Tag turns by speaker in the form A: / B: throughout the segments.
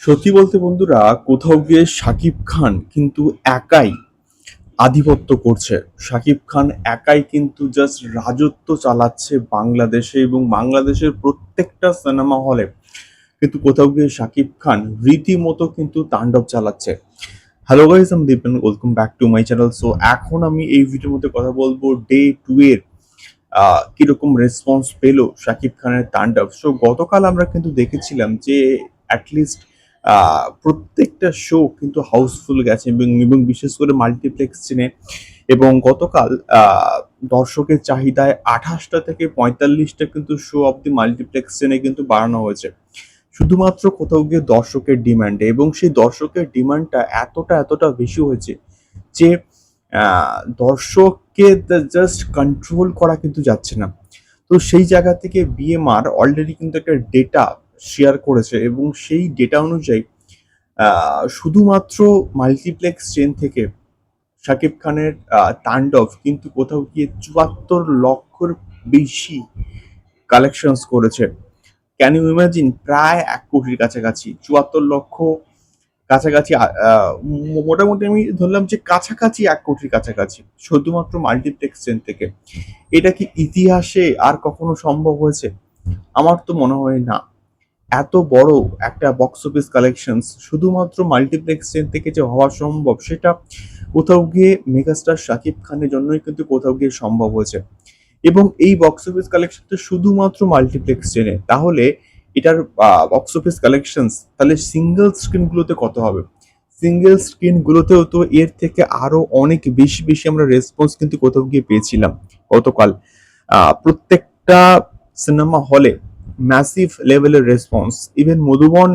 A: সত্যি বলতে বন্ধুরা, কোথাও গিয়ে শাকিব খান কিন্তু একাই আধিপত্য করছে। শাকিব খান একাই কিন্তু জাস্ট রাজত্ব চালাচ্ছে বাংলাদেশে এবং বাংলাদেশের প্রত্যেকটা সিনেমা হলে কিন্তু কোথাও গিয়ে শাকিব খান রীতিমতো কিন্তু তাণ্ডব চালাচ্ছে। হ্যালো গাইজ আমি Dipen welcome back to my channel so এখন আমি এই ভিডিওর মধ্যে কথা বলব ডে টু এর কীরকম রেসপন্স পেল শাকিব খানের তাণ্ডব। সো গতকাল আমরা কিন্তু দেখেছিলাম যে অ্যাটলিস্ট প্রত্যেকটা শো কিন্তু হাউসফুল গেছে এবং বিশেষ করে মাল্টিপ্লেক্স চেনে এবং গতকাল দর্শকের চাহিদায় আঠাশটা থেকে পঁয়তাল্লিশটা কিন্তু শো অব দি মাল্টিপ্লেক্স চেনে কিন্তু বাড়ানো হয়েছে। শুধুমাত্র কোথাও গিয়ে দর্শকের ডিমান্ডে এবং সেই দর্শকের ডিমান্ডটা এতটা এতটা বেশি হয়েছে যে দর্শককে জাস্ট কন্ট্রোল করা কিন্তু যাচ্ছে না। তো সেই জায়গা থেকে বিএমআর অলরেডি কিন্তু একটা ডেটা শেয়ার করেছে এবং সেই ডেটা অনুযায়ী শুধুমাত্র মাল্টিপ্লেক্স চেন থেকে শাকিব খানের তাণ্ডব কিন্তু কোথাও গিয়ে চুয়াত্তর লক্ষর বেশি কালেকশনস করেছে। ক্যান ইউ ইমাজিন প্রায় এক কোটির কাছাকাছি, চুয়াত্তর লক্ষ কাছাকাছি মোটামুটি আমি ধরলাম যে কাছাকাছি এক কোটির কাছাকাছি, শুধুমাত্র মাল্টিপ্লেক্স চেন থেকে। এটা কি ইতিহাসে আর কখনো সম্ভব হয়েছে? আমার তো মনে হয় না। এত বড় একটা বক্স অফিস কালেকশনস শুধুমাত্র মাল্টিপ্লেক্স চেন থেকে যে হওয়া সম্ভব, সেটা কোথাও গিয়ে মেগাস্টার শাকিব খানের জন্যই কিন্তু কোথাও গিয়ে সম্ভব হয়েছে। এবং এই বক্স অফিস কালেকশন তো শুধুমাত্র মাল্টিপ্লেক্স চেনে তাহলে এটার বক্স অফিস কালেকশনস তাহলে সিঙ্গেল স্ক্রিনগুলোতে কত হবে? সিঙ্গেল স্ক্রিনগুলোতেও তো এর থেকে আরও অনেক বেশি বেশি আমরা রেসপন্স কিন্তু কোথাও গিয়ে পেয়েছিলাম গতকাল। প্রত্যেকটা সিনেমা হলে ম্যাসিভ লেভেলের রেসপন্স ইভেন মধুবন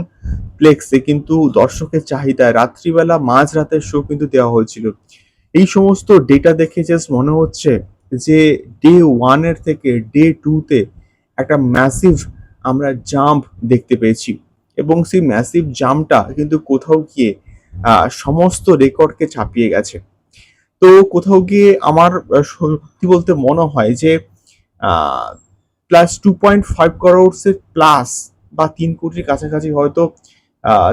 A: প্লেক্সে কিন্তু দর্শকের চাহিদায় রাত্রিবেলা মাঝ রাতের শো কিন্তু দেওয়া হয়েছিল। এই সমস্ত ডেটা দেখে জাস্ট মনে হচ্ছে যে ডে ওয়ানের থেকে ডে টুতে একটা ম্যাসিভ আমরা জাম্প দেখতে পেয়েছি। এবং সেই ম্যাসিভ জাম্পটা কিন্তু কোথাও গিয়ে সমস্ত রেকর্ডকে ছাপিয়ে গেছে। তো কোথাও গিয়ে আমার সত্যি বলতে মনে হয় যে প্লাস টু পয়েন্ট ফাইভ করোড়সের প্লাস বা তিন কোটির কাছাকাছি হয়তো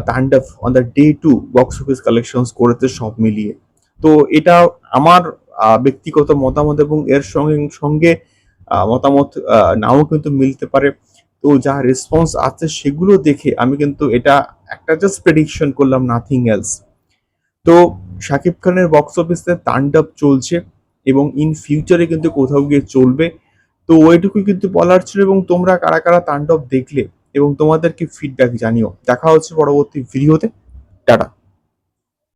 A: Tandav on the day two box office collections করেছে সব মিলিয়ে। তো এটা আমার ব্যক্তিগত মতামত এবং এর সঙ্গে সঙ্গে মতামত নাও কিন্তু মিলতে পারে। তো যা রেসপন্স আছে সেগুলো দেখে আমি কিন্তু এটা একটা জাস্ট প্রেডিকশন করলাম নাথিং এলস তো শাকিব খানের বক্স অফিসে তাণ্ডব চলছে এবং ইন ফিউচারে কিন্তু কোথাও গিয়ে চলবে। তো ওইটুকুই কিন্তু বলার ছিল এবং তোমরা কারা কারা তাণ্ডব দেখলে এবং তোমাদের কি ফিডব্যাক জানিও। দেখা হচ্ছে পরবর্তী ভিডিওতে টাটা।